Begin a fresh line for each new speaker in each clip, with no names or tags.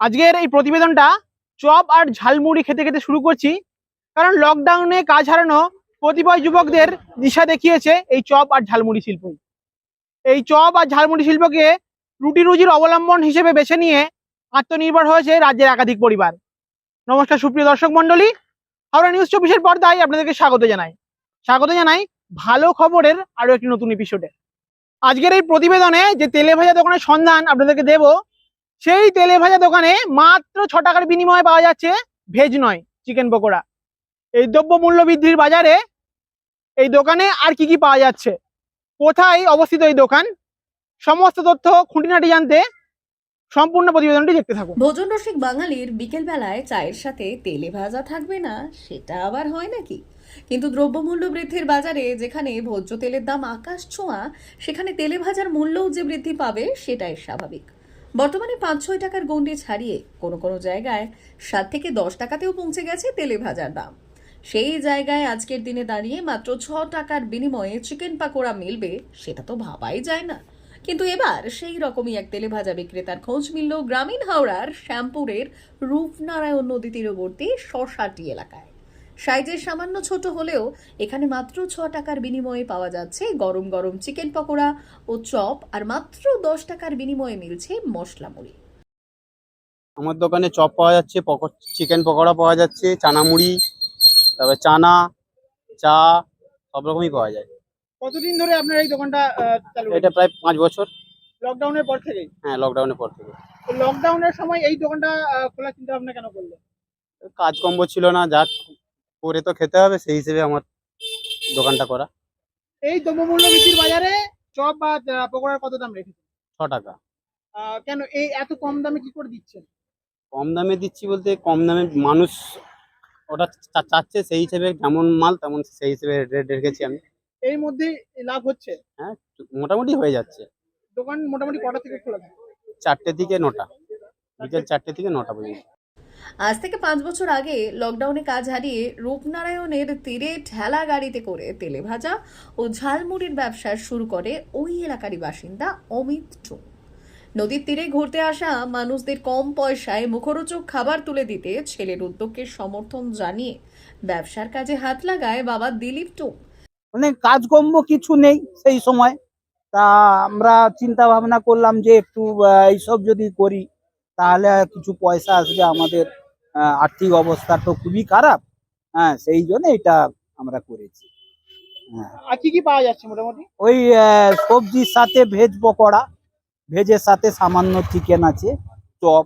আজকের এই প্রতিবেদনটা চপ আর ঝালমুড়ি খেতে খেতে শুরু করছি। কারণ লকডাউনে কাজ হারানো কতিপয় যুবকদের দিশা দেখিয়েছে এই চপ আর ঝালমুড়ি শিল্প। এই চপ আর ঝালমুড়ি শিল্পকে রুটি রুজির অবলম্বন হিসেবে বেছে নিয়ে আত্মনির্ভর হয়েছে রাজ্যের একাধিক পরিবার। নমস্কার, সুপ্রিয় দর্শক মন্ডলী হাওড়া নিউজ চব্বিশের পর্দায় আপনাদেরকে স্বাগত জানাই। স্বাগত জানাই ভালো খবরের আরও একটি নতুন এপিসোডে আজকের এই প্রতিবেদনে যে তেলে ভাজা দোকানের সন্ধান আপনাদেরকে দেব সেই তেলে ভাজা দোকানে মাত্র ছ টাকার বিনিময়ে পাওয়া যাচ্ছে ভেজ নয়, চিকেন পকোড়া। এই দ্রব্য মূল্য বৃদ্ধির বাজারে এই দোকানে আর কি কি পাওয়া যাচ্ছে? কোথায় অবস্থিত এই দোকান? সমস্ত তথ্য খুঁটিনাটি জানতে সম্পূর্ণ প্রতিবেদনটি দেখতে থাকুন।
ভোজন রসিক বাঙালির বিকেলবেলায় চায়ের সাথে তেলে ভাজা থাকবে না, সেটা আবার হয় নাকি? কিন্তু দ্রব্যমূল্য বৃদ্ধির বাজারে যেখানে ভোজ্য তেলের দাম আকাশ ছোঁয়া, সেখানে তেলে ভাজার মূল্যও যে বৃদ্ধি পাবে, সেটাই স্বাভাবিক। বর্তমানে পাঁচ ছয় টাকার গণ্ডি ছাড়িয়ে কোনো কোনো জায়গায় সাত থেকে দশ টাকাতেও পৌঁছে গেছে তেলে ভাজার দাম। সেই জায়গায় আজকের দিনে দাঁড়িয়ে মাত্র ছ টাকার বিনিময়ে চিকেন পাকোড়া মিলবে, সেটা তো ভাবাই যায় না। কিন্তু এবার সেই রকমই এক তেলে ভাজা বিক্রেতার খোঁজ মিলল গ্রামীণ হাওড়ার শ্যামপুরের রূপনারায়ণ নদী তীরবর্তী শশাটি এলাকায়। সাইজের সামান্য ছোট হলেও এখানে মাত্র ছ টাকার বিনিময়ে পাওয়া যাচ্ছে গরম গরম চিকেন পকোড়া ও চপ আর মাত্র দশ টাকার বিনিময়ে মিলছে মশলা মুড়ি।
আমার দোকানে চপ পাওয়া যাচ্ছে চিকেন পকোড়া পাওয়া যাচ্ছে চানা মুড়ি তারপরে চানা চা সব রকমই পাওয়া যায়।
কতদিন ধরে আপনার এই দোকানটা চালু
এটা প্রায় পাঁচ বছর।
লকডাউনের পর থেকে?
হ্যাঁ লকডাউনের পর থেকে।
লকডাউনের সময় এই দোকানটা খোলার চিন্তা ভাবনা কেন করলেন?
কাজ কম্ব ছিল না যা করে তো খেতে হবে সেই হিসেবে আমার দোকানটা করা।
এই দ্রব্যমূল্য বৃদ্ধির বাজারে চপ বা পকোড়ার কত দাম রেখেছেন?
ছ টাকা।
কেন এই এত কম দামে কি করে দিচ্ছেন?
কম দামে দিচ্ছি বলতে কম দামে মানুষ ওটা চাচ্ছে সেই হিসেবে যেমন মাল তেমন সেই হিসেবে রেট রেখেছি আমি।
এর মধ্যে লাভ হচ্ছে?
হ্যাঁ মোটামুটি হয়ে যাচ্ছে।
দোকান মোটামুটি কটা থেকে খোলা থাকে?
চারটে থেকে নটা। বিকেল চারটে থেকে নটা পর্যন্ত।
আজ থেকে পাঁচ বছর আগে লকডাউনে কাজ হারিয়ে রূপনারায়ণের তীরে ঠেলা গাড়িতে করে তেলে ভাজা ও ঝালমুড়ির ব্যবসা শুরু করে ওই এলাকারই বাসিন্দা অমিত টুং নদীর তীরে ঘুরতে আসা মানুষদের কম পয়সায় মুখরোচক খাবার তুলে দিতে ছেলের উদ্যোগকে সমর্থন জানিয়ে ব্যবসার কাজে হাত লাগায় বাবা দিলীপ টুং
মানে কাজকর্ম কিছু নেই সেই সময়। তা আমরা চিন্তা ভাবনা করলাম যে একটু এইসব যদি করি তাহলে কিছু পয়সা আসবে আমাদের আর্থিক অবস্থা তো খুবই খারাপ। হ্যাঁ সেই জন্য এটা আমরা করেছি। হ্যাঁ।
আর কি কি পাওয়া যাচ্ছে মোটামুটি?
ওই সবজির সাথে ভেজ পকোড়া ভেজের সাথে সামান্য চিকেন আছে চপ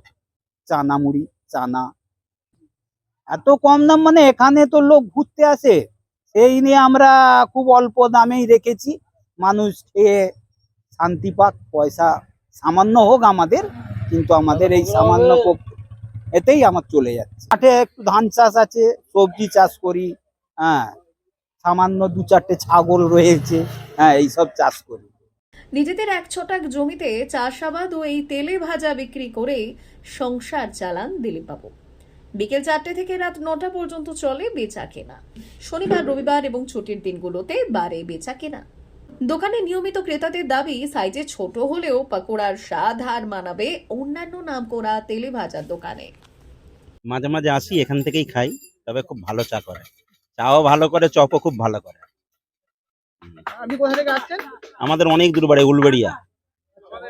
চানা মুড়ি চানা। এত কম দাম মানে এখানে তো লোক ঘুরতে আসে। সেই নিয়ে আমরা খুব অল্প দামেই রেখেছি। মানুষ খেয়ে শান্তি পাক পয়সা সামান্য হোক আমাদের। কিন্তু আমাদের এই সামান্য এতেই আমার চলে যাচ্ছে। মাঠে একটু ধান চাষ আছে, সবজি চাষ করি হ্যাঁ। সামান্য দু চারটে ছাগল রয়েছে হ্যাঁ এইসব চাষ করি।
নিজেদের এক ছটাক জমিতে চাষাবাদ ও এই তেলে ভাজা বিক্রি করে সংসার চালান দিলীপবাবু। বিকেল চারটে থেকে রাত নটা পর্যন্ত চলে বেচা কেনা। শনিবার, রবিবার এবং ছুটির দিনগুলোতে বারে বেচা কেনা। দোকানে নিয়মিত ক্রেতাদের দাবি সাইজে ছোট হলেও পাকোড়ার স্বাদ হার মানাবে অন্যান্য নাম করা তেলে ভাজার দোকানে।
মাঝে মাঝে আসি এখান থেকেই খাই তবে খুব ভালো চা করে। চাও ভালো করে চপও খুব ভালো করে।
আপনি কোথা থেকে আসছেন?
আমাদের অনেক দূর বাড়ি উলবেড়িয়া।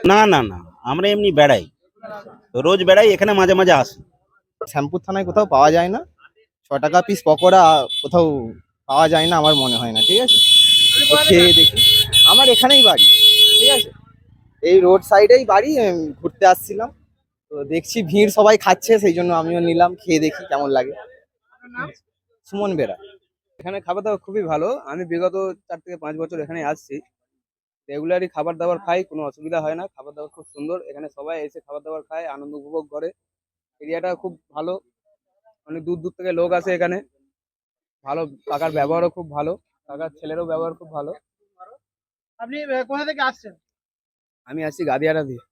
না না না আমরা এমনি বেড়াই। রোজ বেড়াই এখানে মাঝে মাঝে আসি।
শ্যামপুর থানায় কোথাও পাওয়া যায় না? ছ টাকা পিস পকোড়া কোথাও পাওয়া যায় না আমার মনে হয় না ঠিক আছে? খেয়ে দেখি। আমার এখানেই বাড়ি, ঠিক আছে? এই রোড সাইডেই বাড়ি ঘুরতে আসছিলাম। তো দেখছি ভিড়, সবাই খাচ্ছে, সেই জন্য আমিও নিলাম, খেয়ে দেখি কেমন লাগে। সুমন বেরা।
এখানে খাবার দাবার খুবই ভালো। আমি বিগত চার থেকে পাঁচ বছর এখানে আসছি। রেগুলারই খাবার দাবার খাই, কোনো অসুবিধা হয় না। খাবার দাবার খুব সুন্দর। এখানে সবাই এসে খাবার দাবার খায়, আনন্দ উপভোগ করে। এরিয়াটা খুব ভালো। অনেক দূর দূর থেকে লোক আসে এখানে। ভালো কাকার ব্যবহারও খুব ভালো। কাকার ছেলেরও ব্যবহার খুব ভালো।
আপনি আহ, কোথা থেকে আসছেন?
আমি আসছি গাদিয়ারা দিয়ে।